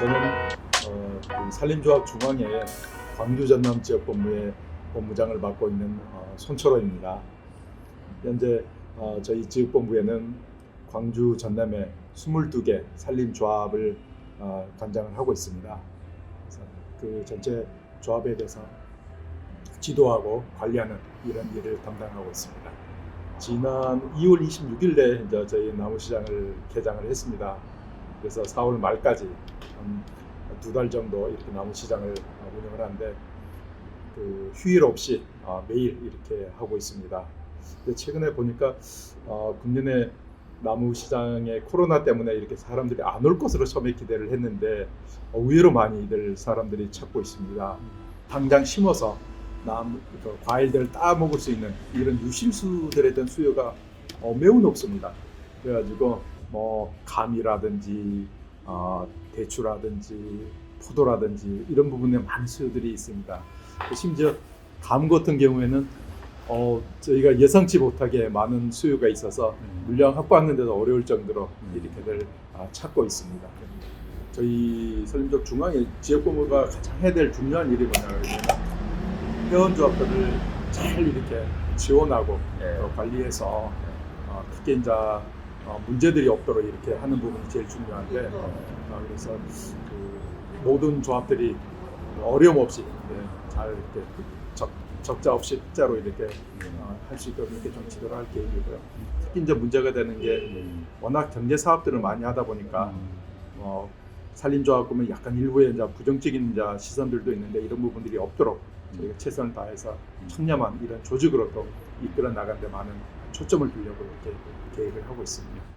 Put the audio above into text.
저는 어, 그 산림조합 중앙회 광주 전남 지역 본부의 본부장을 맡고 있는 어, 손철호입니다. 현재 어, 저희 지역 본부에는 광주 전남에 22개 산림조합을 어, 관장을 하고 있습니다. 그 전체 조합에 대해서 지도하고 관리하는 이런 일을 담당하고 있습니다. 지난 2월 26일에 이제 저희 나무시장을 개장을 했습니다. 그래서 4월 말까지 두 달 정도 이렇게 나무 시장을 운영을 하는데 그 휴일 없이 어, 매일 이렇게 하고 있습니다. 근데 최근에 보니까 어, 금년에 나무 시장에 코로나 때문에 이렇게 사람들이 안 올 것으로 처음에 기대를 했는데 어, 의외로 많이들 사람들이 찾고 있습니다. 당장 심어서 나무 그 과일들 따 먹을 수 있는 이런 유심수들에 대한 수요가 어, 매우 높습니다. 그래가지고 뭐 감이라든지 어, 대추라든지 포도라든지 이런 부분에 많은 수요들이 있습니다. 심지어 감 같은 경우에는 어, 저희가 예상치 못하게 많은 수요가 있어서 물량 확보하는데도 어려울 정도로 이렇게들 아, 찾고 있습니다. 저희 산림적 중앙의 지역본부가 가장 해야 될 중요한 일이 뭐냐면 회원조합들을 잘 이렇게 지원하고 예. 어, 관리해서 어, 특히 이제 어, 문제들이 없도록 이렇게 하는 부분이 제일 중요한데 어, 그래서 그 모든 조합들이 어려움 없이 네, 잘 이렇게 적, 적자 없이 흑자로 이렇게 어, 할수 있도록 이렇게 좀 지도를 할 계획이고요. 특히 이제 문제가 되는 게 워낙 경제 사업들을 많이 하다 보니까 어, 산림조합 보면 약간 일부에 이제 부정적인 이제 시선들도 있는데 이런 부분들이 없도록 저희가 최선을 다해서 청렴한 이런 조직으로 또 이끌어 나가는 데 많은 초점을 두려고 이렇게 계획을 하고 있습니다.